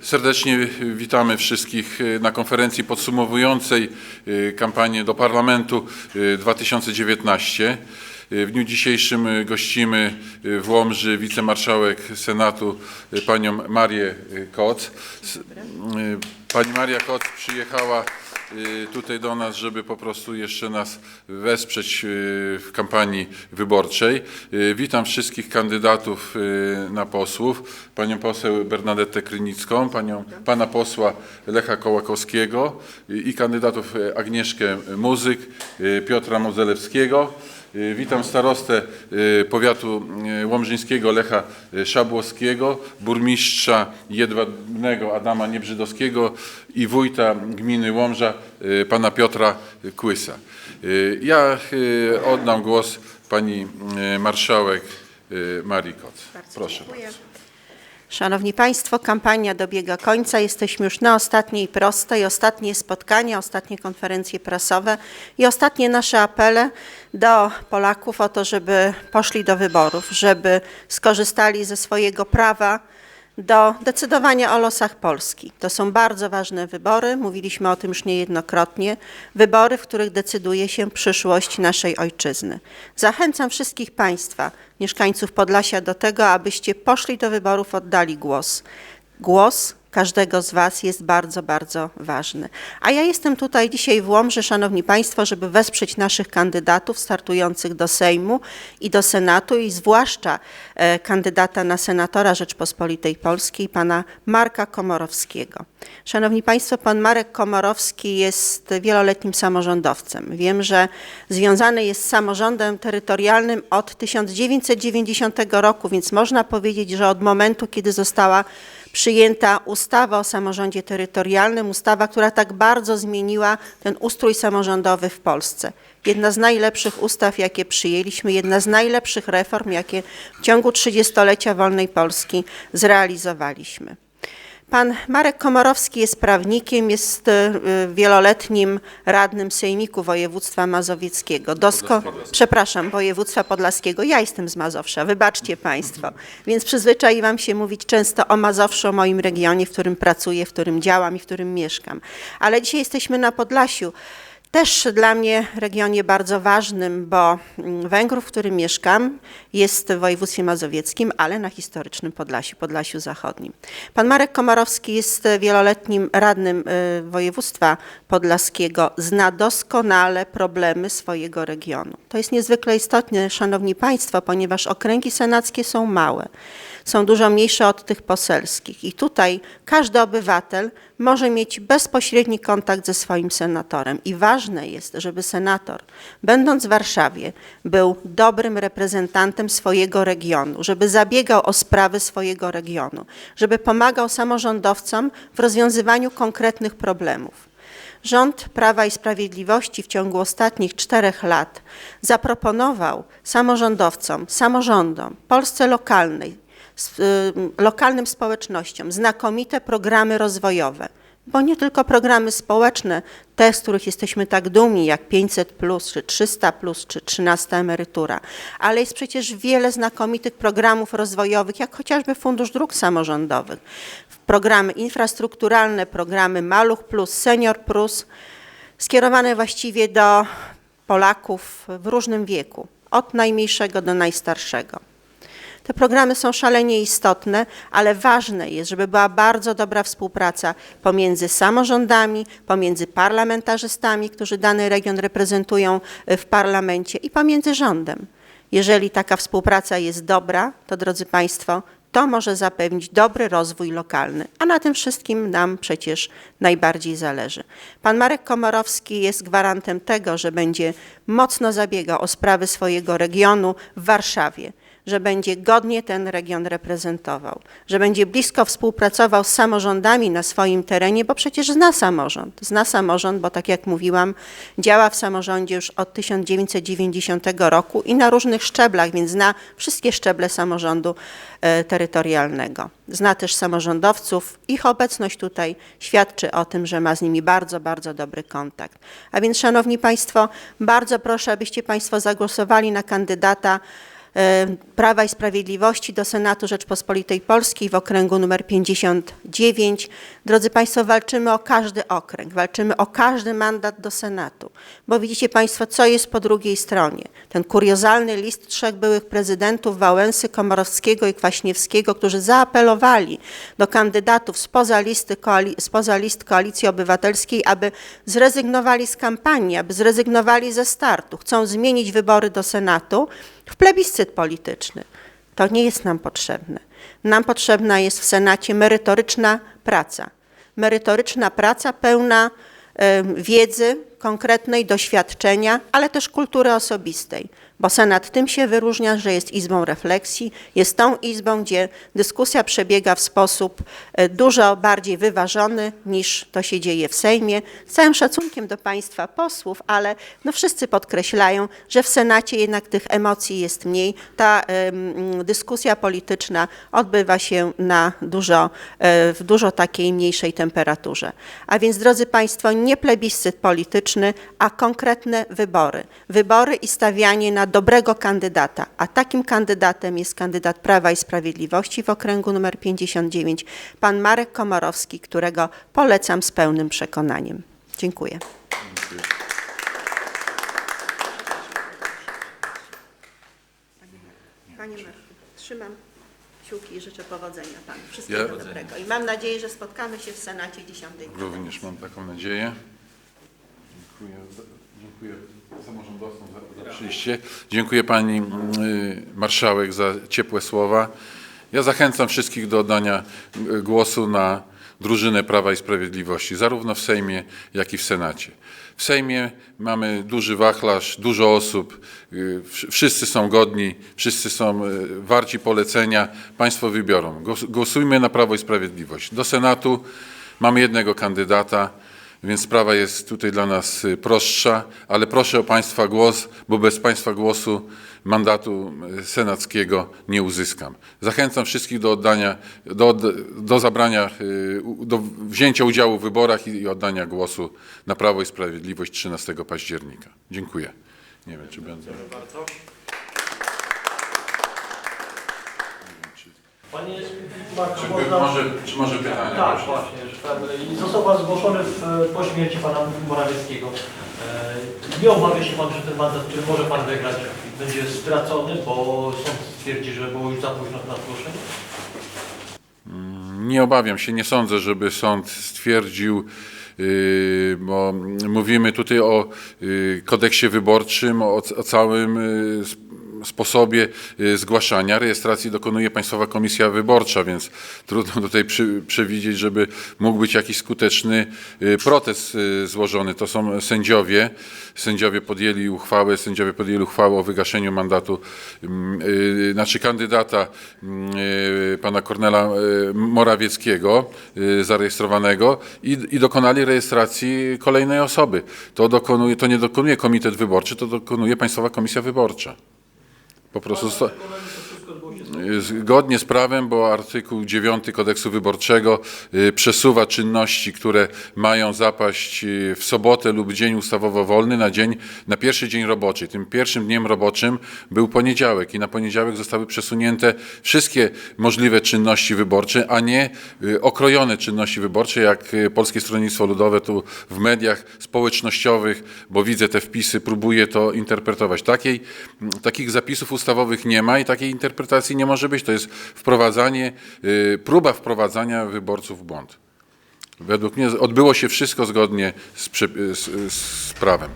Serdecznie witamy wszystkich y, na konferencji podsumowującej y, kampanię do Parlamentu y, 2019. Y, W dniu dzisiejszym gościmy w Łomży wicemarszałek Senatu panią Marię Koc. Pani Maria Koc przyjechała tutaj do nas, żeby po prostu jeszcze nas wesprzeć y, w kampanii wyborczej. Y, Witam wszystkich kandydatów y, na posłów, panią poseł Bernadetę Krynicką, panią, pana posła Lecha Kołakowskiego y, i kandydatów y, Agnieszkę Muzyk, y, Piotra Mozelewskiego. Y, Witam starostę y, powiatu y, łomżyńskiego Lecha Szabłowskiego, burmistrza jedwabnego Adama Niebrzydowskiego i wójta gminy Łomża pana Piotra Kłysa. Ja oddam głos pani marszałek Marii Koc. Proszę. Szanowni Państwo, kampania dobiega końca. Jesteśmy już na ostatniej prostej, ostatnie spotkania, ostatnie konferencje prasowe i ostatnie nasze apele do Polaków o to, żeby poszli do wyborów, żeby skorzystali ze swojego prawa do decydowania o losach Polski. To są bardzo ważne wybory, mówiliśmy o tym już niejednokrotnie, wybory, w których decyduje się przyszłość naszej ojczyzny. Zachęcam wszystkich Państwa, mieszkańców Podlasia do tego, abyście poszli do wyborów, oddali głos. Głos każdego z Was jest bardzo, bardzo ważny. A ja jestem tutaj dzisiaj w Łomży, Szanowni Państwo, żeby wesprzeć naszych kandydatów startujących do Sejmu i do Senatu i zwłaszcza e, kandydata na senatora Rzeczpospolitej Polskiej, pana Marka Komorowskiego. Szanowni Państwo, pan Marek Komorowski jest wieloletnim samorządowcem. Wiem, że związany jest z samorządem terytorialnym od 1990 roku, więc można powiedzieć, że od momentu, kiedy została przyjęta ustawa o samorządzie terytorialnym, ustawa, która tak bardzo zmieniła ten ustrój samorządowy w Polsce. Jedna z najlepszych ustaw, jakie przyjęliśmy, jedna z najlepszych reform, jakie w ciągu 30-lecia wolnej Polski zrealizowaliśmy. Pan Marek Komorowski jest prawnikiem, jest e, wieloletnim radnym Sejmiku Województwa Mazowieckiego. Dosko... Przepraszam, województwa podlaskiego. Ja jestem z Mazowsza, wybaczcie Państwo. Więc przyzwyczaiłam się mówić często o Mazowszu, o moim regionie, w którym pracuję, w którym działam i w którym mieszkam. Ale dzisiaj jesteśmy na Podlasiu. Też dla mnie regionie bardzo ważnym, bo mm, Węgrów, w którym mieszkam, jest w województwie mazowieckim, ale na historycznym Podlasiu, Podlasiu Zachodnim. Pan Marek Komorowski jest wieloletnim radnym y, województwa podlaskiego, zna doskonale problemy swojego regionu. To jest niezwykle istotne, szanowni państwo, ponieważ okręgi senackie są małe są dużo mniejsze od tych poselskich. I tutaj każdy obywatel może mieć bezpośredni kontakt ze swoim senatorem. I ważne jest, żeby senator, będąc w Warszawie, był dobrym reprezentantem swojego regionu, żeby zabiegał o sprawy swojego regionu, żeby pomagał samorządowcom w rozwiązywaniu konkretnych problemów. Rząd Prawa i Sprawiedliwości w ciągu ostatnich czterech lat zaproponował samorządowcom, samorządom, Polsce lokalnej, y, lokalnym społecznościom znakomite programy rozwojowe. Bo nie tylko programy społeczne, te, z których jesteśmy tak dumni, jak 500, czy 300, czy 13 emerytura, ale jest przecież wiele znakomitych programów rozwojowych, jak chociażby Fundusz Dróg Samorządowych, programy infrastrukturalne, programy Maluch Plus, Senior Plus, skierowane właściwie do Polaków w różnym wieku, od najmniejszego do najstarszego. Te programy są szalenie istotne, ale ważne jest, żeby była bardzo dobra współpraca pomiędzy samorządami, pomiędzy parlamentarzystami, którzy dany region reprezentują e, w parlamencie i pomiędzy rządem. Jeżeli taka współpraca jest dobra, to drodzy Państwo, to może zapewnić dobry rozwój lokalny, a na tym wszystkim nam przecież najbardziej zależy. Pan Marek Komorowski jest gwarantem tego, że będzie mocno zabiegał o sprawy swojego regionu w Warszawie że będzie godnie ten region reprezentował, że będzie blisko współpracował z samorządami na swoim terenie, bo przecież zna samorząd. Zna samorząd, bo tak jak mówiłam, działa w samorządzie już od 1990 roku i na różnych szczeblach, więc zna wszystkie szczeble samorządu e, terytorialnego. Zna też samorządowców. Ich obecność tutaj świadczy o tym, że ma z nimi bardzo, bardzo dobry kontakt. A więc, Szanowni Państwo, bardzo proszę, abyście Państwo zagłosowali na kandydata Prawa i Sprawiedliwości do Senatu Rzeczpospolitej Polskiej w okręgu numer 59. Drodzy Państwo, walczymy o każdy okręg, walczymy o każdy mandat do Senatu, bo widzicie Państwo, co jest po drugiej stronie. Ten kuriozalny list trzech byłych prezydentów Wałęsy, Komorowskiego i Kwaśniewskiego, którzy zaapelowali do kandydatów spoza, listy koali- spoza list Koalicji Obywatelskiej, aby zrezygnowali z kampanii, aby zrezygnowali ze startu. Chcą zmienić wybory do Senatu w plebiscyt polityczny. To nie jest nam potrzebne. Nam potrzebna jest w Senacie merytoryczna praca. Merytoryczna praca pełna wiedzy konkretnej, doświadczenia, ale też kultury osobistej, bo Senat tym się wyróżnia, że jest izbą refleksji, jest tą izbą, gdzie dyskusja przebiega w sposób e, dużo bardziej wyważony niż to się dzieje w Sejmie. Z całym szacunkiem do Państwa posłów, ale no wszyscy podkreślają, że w Senacie jednak tych emocji jest mniej. Ta em, dyskusja polityczna odbywa się na dużo, e, w dużo takiej mniejszej temperaturze. A więc, drodzy Państwo, nie plebiscyt polityczny, a konkretne wybory. Wybory i stawianie na dobrego kandydata, a takim kandydatem jest kandydat Prawa i Sprawiedliwości w okręgu numer 59, pan Marek Komorowski, którego polecam z pełnym przekonaniem. Dziękuję. Panie Marku, trzymam kciuki i życzę powodzenia Panu. Wszystkiego Ja- dobrego. I mam nadzieję, że spotkamy się w Senacie 10. Również mam taką nadzieję. Dziękuję, dziękuję samorządowcom za, za przyjście. Dziękuję Pani y, Marszałek za ciepłe słowa. Ja zachęcam wszystkich do oddania y, głosu na drużynę Prawa i Sprawiedliwości, zarówno w Sejmie, jak i w Senacie. W Sejmie mamy duży wachlarz, dużo osób, y, wsz- wszyscy są godni, wszyscy są warci polecenia, Państwo wybiorą. Głos- Głosujmy na Prawo i Sprawiedliwość. Do Senatu mamy jednego kandydata, więc sprawa jest tutaj dla nas y, prostsza, ale proszę o Państwa głos, bo bez Państwa głosu mandatu y, senackiego nie uzyskam. Zachęcam wszystkich do oddania, do, do zabrania, y, do wzięcia udziału w wyborach i, oddania głosu na Prawo i Sprawiedliwość 13 października. Dziękuję. Nie wiem, czy będę. Panie Marku, Czy, można... może, czy może pytania? Tak, proszę? właśnie, że tak. Został Pan zgłoszony w, po śmierci Pana Morawieckiego. E, Nie obawia się Pan, że ten mandat, który może Pan wygrać, będzie stracony, bo sąd stwierdzi, że było już za późno na zgłoszenie? Nie obawiam się, nie sądzę, żeby sąd stwierdził, yy, bo mówimy tutaj o yy, kodeksie wyborczym, o, o całym sp- sposobie yy, zgłaszania. Rejestracji dokonuje Państwowa Komisja Wyborcza, więc trudno tutaj przy, przewidzieć, żeby mógł być jakiś skuteczny yy, protest yy, złożony. To są sędziowie. Sędziowie podjęli uchwałę, sędziowie podjęli uchwałę o wygaszeniu mandatu, mm, znaczy kandydata mm, pana Kornela Morawieckiego zarejestrowanego i, i dokonali rejestracji kolejnej osoby. To, dokonuje, to nie dokonuje Komitet Wyborczy, to dokonuje Państwowa Komisja Wyborcza. Po prostu sto, zgodnie z prawem, bo artykuł 9 kodeksu wyborczego y, przesuwa czynności, które mają zapaść y, w sobotę lub dzień ustawowo wolny na dzień, na pierwszy dzień roboczy. Tym pierwszym dniem roboczym był poniedziałek i na poniedziałek zostały przesunięte wszystkie możliwe czynności wyborcze, a nie y, okrojone czynności wyborcze, jak Polskie Stronnictwo Ludowe tu w mediach społecznościowych, bo widzę te wpisy, próbuje to interpretować. Takiej, takich zapisów ustawowych nie ma i takiej interpretacji nie może być. To jest wprowadzanie, y, próba wprowadzania wyborców w błąd. Według mnie odbyło się wszystko zgodnie z, prze- z, z prawem.